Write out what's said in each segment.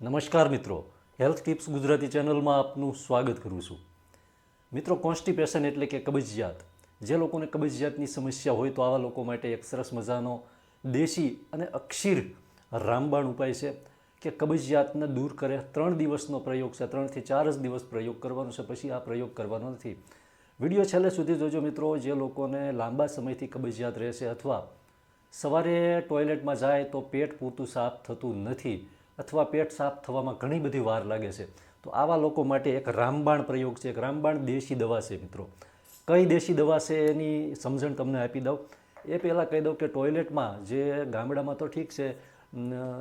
નમસ્કાર મિત્રો. Health tips Gujarati ચેનલમાં આપનું સ્વાગત કરું છું. મિત્રો કોન્સ્ટિપેશન એટલે કે કબજિયાત. જે લોકોને કબજિયાતની સમસ્યા હોય તો આવા લોકો માટે એક સરસ મજાનો દેશી અને અક્ષીર રામબાણ ઉપાય છે કે કબજિયાતને દૂર કરે. ત્રણ દિવસનો પ્રયોગ છે, ત્રણથી ચાર જ દિવસ પ્રયોગ કરવાનો છે, પછી આ પ્રયોગ કરવાનો નથી. વીડિયો છેલ્લે સુધી જોજો મિત્રો, જે લોકોને લાંબા સમયથી કબજિયાત રહેશે અથવા સવારે ટોયલેટમાં જાય તો પેટ પૂરતું સાફ થતું નથી. અથવા પેટ સાફ થવામાં ઘણી બધી વાર લાગે છે. તો આવા લોકો માટે એક રામબાણ પ્રયોગ છે. એક રામબાણ દેશી દવા છે મિત્રો. કઈ દેશી દવા છે એની સમજણ તમને આપી દઉં. એ પહેલાં કહી દઉં કે ટોયલેટમાં જે ગામડામાં તો ઠીક છે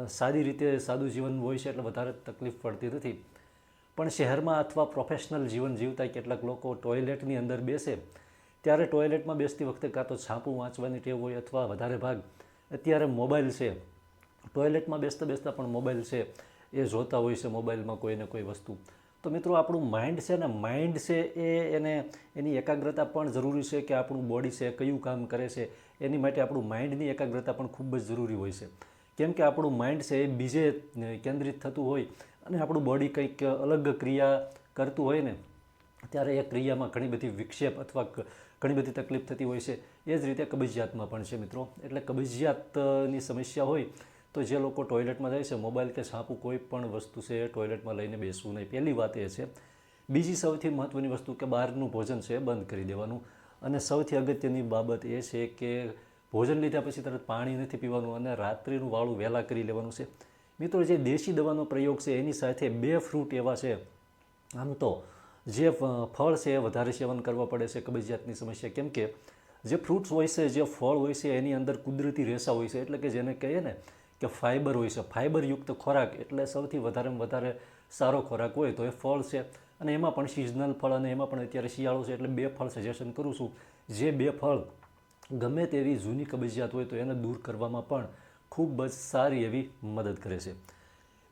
સારી રીતે સાદું જીવન હોય છે એટલે વધારે તકલીફ પડતી નથી. પણ શહેરમાં અથવા પ્રોફેશનલ જીવન જીવતા કેટલાક લોકો ટોયલેટની અંદર બેસે. ત્યારે ટોયલેટમાં બેસતી વખતે કાં તો છાપું વાંચવાની ટેવ હોય અથવા વધારે ભાગ. અત્યારે મોબાઈલ છે. ટોયલેટમાં બેસતા બેસતા પણ મોબાઈલ છે, એ જોતા હોય છે મોબાઈલમાં કોઈ ને કોઈ વસ્તુ. તો મિત્રો આપણું માઇન્ડ છે ને માઇન્ડ છે એ એને, એની એકાગ્રતા પણ જરૂરી છે કે આપણું બોડી છે, કયું કામ કરે છે, એની માટે આપણું માઇન્ડની એકાગ્રતા પણ ખૂબ જ જરૂરી હોય છે. કેમ કે આપણું માઇન્ડ છે એ બીજે કેન્દ્રિત થતું હોય અને આપણું બોડી કંઈક અલગ ક્રિયા કરતું હોય ને, ત્યારે એ ક્રિયામાં ઘણી બધી વિક્ષેપ અથવા ઘણી બધી તકલીફ થતી હોય છે. એ જ રીતે કબજિયાતમાં પણ છે મિત્રો. એટલે કબજિયાતની સમસ્યા હોય તો જે લોકો ટોયલેટમાં જાય છે, મોબાઈલ કે સાપુ કોઈ પણ વસ્તુ છે ટોયલેટમાં લઈને બેસવું નહીં. પહેલી વાત એ છે. બીજી સૌથી મહત્ત્વની વસ્તુ કે બહારનું ભોજન છે બંધ કરી દેવાનું. અને સૌથી અગત્યની બાબત એ છે કે ભોજન લીધા પછી તરત પાણી નથી પીવાનું અને રાત્રિનું વાળું વહેલા કરી લેવાનું છે. મિત્રો, જે દેશી દવાનો પ્રયોગ છે એની સાથે બે ફ્રૂટ એવા છે. આમ તો જે ફળ છે એ વધારે સેવન કરવા પડે છે કબજિયાતની સમસ્યા. કેમ કે જે ફ્રૂટ્સ હોય છે, જે ફળ હોય છે એની અંદર કુદરતી રેસા હોય છે. એટલે કે જેને કહીએ ને કે ફાઇબર હોય છે. ફાઇબરયુક્ત ખોરાક એટલે સૌથી વધારેમાં વધારે સારો ખોરાક હોય તો એ ફળ છે. અને એમાં પણ સિઝનલ ફળ અને એમાં પણ અત્યારે શિયાળો છે એટલે બે ફળ સજેશન કરું છું. જે બે ફળ ગમે તેવી જૂની કબજિયાત હોય તો એને દૂર કરવામાં પણ ખૂબ જ સારી એવી મદદ કરે છે.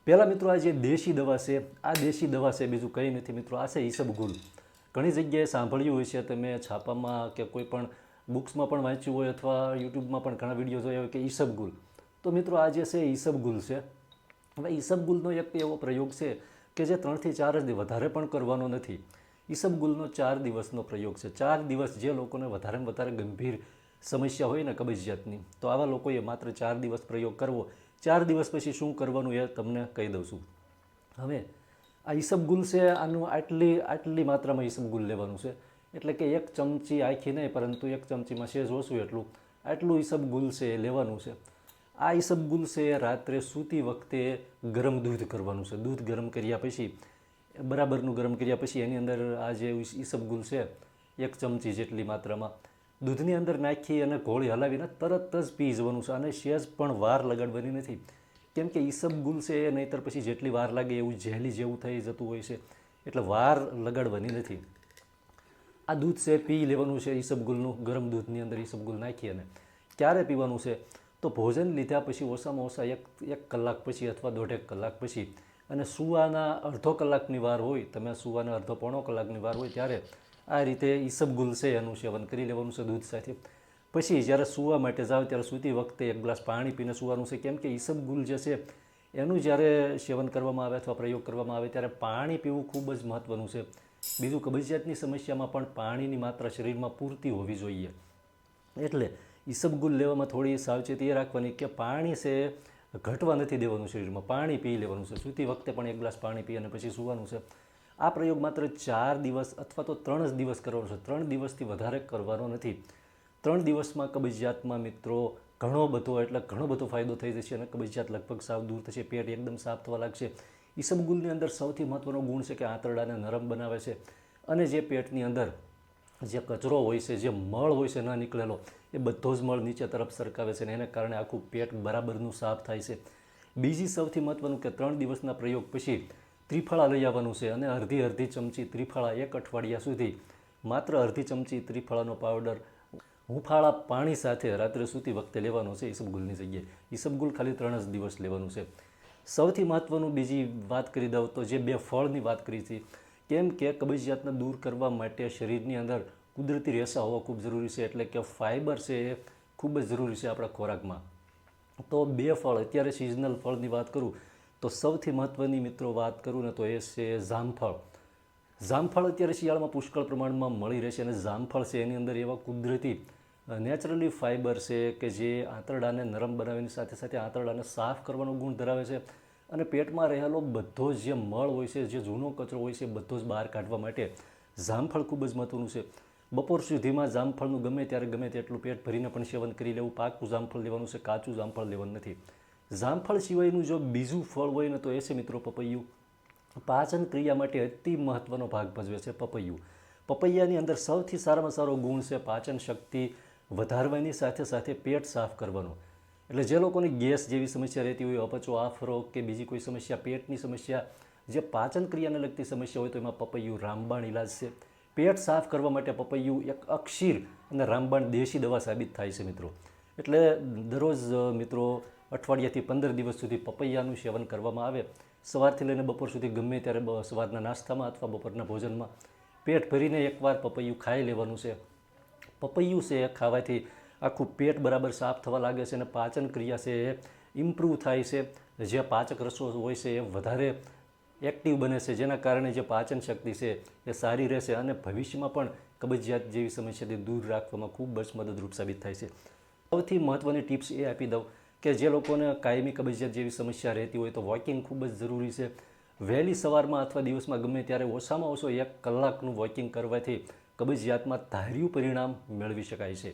પહેલાં મિત્રો આ જે દેશી દવા છે, આ દેશી દવા છે, બીજું કંઈ નથી મિત્રો. આ છે ઈસબગુલ ઘણી જગ્યાએ સાંભળ્યું હોય છે તમે છાપામાં કે કોઈ પણ બુક્સમાં પણ વાંચ્યું હોય અથવા યુટ્યુબમાં પણ ઘણા વીડિયો જોયા હોય કે ઈસબગુલ તો મિત્રો આ જે છે ઈસબગુલ છે. હવે ઈસબગુલનો એક એવો પ્રયોગ છે કે જે ત્રણથી ચાર જ વધારે પણ કરવાનો નથી. ઈસબગુલનો ચાર દિવસનો પ્રયોગ છે. ચાર દિવસ જે લોકોને વધારેમાં વધારે ગંભીર સમસ્યા હોય ને કબજિયાતની તો આવા લોકોએ માત્ર ચાર દિવસ પ્રયોગ કરવો. ચાર દિવસ પછી શું કરવાનું એ તમને કહી દઉં છું. હવે આ ઈસબગુલ છે, આનું આટલી આટલી માત્રામાં ઈસબગુલ લેવાનું છે. એટલે કે એક ચમચી આખી નહીં પરંતુ એક ચમચીમાં શેજ ઓછું એટલું. આટલું ઈસબગુલ છે એ લેવાનું છે. આ ઈસબગુલ છે, રાત્રે સૂતી વખતે ગરમ દૂધ કરવાનું છે. દૂધ ગરમ કર્યા પછી, બરાબરનું ગરમ કર્યા પછી એની અંદર આ જે ઈસ- ઈસબગુલ છે, એક ચમચી જેટલી માત્રામાં દૂધની અંદર નાખી અને ઘોળી હલાવીને તરત જ પી જવાનું છે. અને સહેજ પણ વાર લગાડવાની નથી. કેમ કે ઈસબગુલ છે એ નહીંતર પછી જેટલી વાર લાગે એવું જેલી જેવું થઈ જતું હોય છે. એટલે વાર લગાડવાની નથી. આ દૂધ છે, પી લેવાનું છે ઈસબગુલનું ગરમ દૂધની અંદર ઈસબગુલ નાખી અને ક્યારે પીવાનું છે? તો ભોજન લીધા પછી ઓછામાં ઓછા એક એક કલાક પછી અથવા દોઢેક કલાક પછી અને સુવાના અડધો કલાકની વાર હોય, તમે સુવાના અડધો પોણો કલાકની વાર હોય ત્યારે આ રીતે ઈસબગુલ છે એનું સેવન કરી લેવાનું છે દૂધ સાથે. પછી જ્યારે સૂવા માટે જાઓ ત્યારે સૂતી વખતે એક ગ્લાસ પાણી પીને સૂવાનું છે. કેમ કે ઈસબગુલ જે છે એનું જ્યારે સેવન કરવામાં આવે અથવા પ્રયોગ કરવામાં આવે ત્યારે પાણી પીવું ખૂબ જ મહત્ત્વનું છે. બીજું કબજિયાતની સમસ્યામાં પણ પાણીની માત્રા શરીરમાં પૂરતી હોવી જોઈએ. એટલે ઈસબગુલ લેવામાં થોડી સાવચેતી એ રાખવાની કે પાણી છે, ઘટવા નથી દેવાનું શરીરમાં. પાણી પી લેવાનું છે. સૂતી વખતે પણ એક ગ્લાસ પાણી પી અને પછી સૂવાનું છે. આ પ્રયોગ માત્ર ચાર દિવસ અથવા તો ત્રણ જ દિવસ કરવાનો છે. ત્રણ દિવસથી વધારે કરવાનો નથી. ત્રણ દિવસમાં કબજિયાતમાં મિત્રો ઘણો બધો, એટલે ઘણો બધો ફાયદો થઈ જશે અને કબજિયાત લગભગ સાવ દૂર થશે. પેટ એકદમ સાફ થવા લાગશે. ઈસબગુલની અંદર સૌથી મહત્ત્વનો ગુણ છે કે આંતરડાને નરમ બનાવે છે અને જે પેટની અંદર જે કચરો હોય છે, જે મળ હોય છે, ન નીકળેલો, એ બધો જ મળ નીચે તરફ સરકાવે છે અને એને કારણે આખું પેટ બરાબરનું સાફ થાય છે. બીજી સૌથી મહત્ત્વનું કે ત્રણ દિવસના પ્રયોગ પછી ત્રિફળા લઈ આવવાનું છે અને અડધી અડધી ચમચી ત્રિફળા એક અઠવાડિયા સુધી. માત્ર અડધી ચમચી ત્રિફળાનો પાવડર હુંફાળા પાણી સાથે રાત્રે સૂતી વખતે લેવાનો છે ઈસબગુલની જગ્યાએ. ઈસબગુલ ખાલી ત્રણ જ દિવસ લેવાનું છે. સૌથી મહત્ત્વનું બીજી વાત કરી દઉં તો જે બે ફળની વાત કરી હતી કેમ કે કબજિયાતને દૂર કરવા માટે શરીરની અંદર કુદરતી રેસા હોવા ખૂબ જરૂરી છે, એટલે કે ફાઇબર છે એ ખૂબ જ જરૂરી છે આપણા ખોરાકમાં. તો બે ફળ, અત્યારે સિઝનલ ફળની વાત કરું, તો સૌથી મહત્ત્વની મિત્રો વાત કરું ને તો એ છે જામફળ. જામફળ અત્યારે શિયાળામાં પુષ્કળ પ્રમાણમાં મળી રહેશે અને જામફળ છે એની અંદર એવા કુદરતી નેચરલી ફાઇબર છે કે જે આંતરડાને નરમ બનાવવાની સાથે સાથે આંતરડાને સાફ કરવાનો ગુણ ધરાવે છે. અને પેટમાં રહેલો બધો જ જે મળ હોય છે, જે જૂનો કચરો હોય છે બધો જ બહાર કાઢવા માટે જામફળ ખૂબ જ મહત્ત્વનું છે. બપોર સુધીમાં જામફળનું ગમે ત્યારે ગમે તેટલું પેટ ભરીને પણ સેવન કરી લેવું પાકું જામફળ લેવાનું છે, કાચું જામફળ લેવાનું નથી. જામફળ સિવાયનું જો બીજું ફળ હોય ને તો એ છે મિત્રો પપૈયું. પાચન ક્રિયા માટે અતિ મહત્ત્વનો ભાગ ભજવે છે પપૈયું. પપૈયાની અંદર સૌથી સારામાં સારો ગુણ છે પાચન શક્તિ વધારવાની સાથે સાથે પેટ સાફ કરવાનો. એટલે જે લોકોને ગેસ જેવી સમસ્યા રહેતી હોય, અપચો, આફરો કે બીજી કોઈ સમસ્યા, પેટની સમસ્યા, જે પાચન ક્રિયાને લગતી સમસ્યા હોય તો એમાં પપૈયું રામબાણ ઇલાજ છે. પેટ સાફ કરવા માટે પપૈયું એક અક્ષીર અને રામબાણ દેશી દવા સાબિત થાય છે મિત્રો. એટલે દરરોજ મિત્રો, અઠવાડિયાથી પંદર દિવસ સુધી પપૈયાનું સેવન કરવામાં આવે. સવારથી લઈને બપોર સુધી ગમે ત્યારે સવારના નાસ્તામાં અથવા બપોરના ભોજનમાં પેટ ભરીને એકવાર પપૈયું ખાઈ લેવાનું છે. પપૈયું છે ખાવાથી આખું પેટ બરાબર સાફ થવા લાગે છે અને પાચન ક્રિયા છે એ ઇમ્પ્રૂવ થાય છે. જે પાચક રસો હોય છે એ વધારે એક્ટિવ બને છે. જેના કારણે જે પાચન શક્તિ છે એ સારી રહેશે અને ભવિષ્યમાં પણ કબજિયાત જેવી સમસ્યાથી દૂર રાખવામાં ખૂબ જ મદદરૂપ સાબિત થાય છે. સૌથી મહત્ત્વની ટિપ્સ એ આપી દઉં કે જે લોકોને કાયમી કબજિયાત જેવી સમસ્યા રહેતી હોય તો વોકિંગ ખૂબ જ જરૂરી છે. વહેલી સવારમાં અથવા દિવસમાં ગમે ત્યારે ઓછામાં ઓછો એક કલાકનું વોકિંગ કરવાથી કબજિયાતમાં ધાર્યું પરિણામ મેળવી શકાય છે.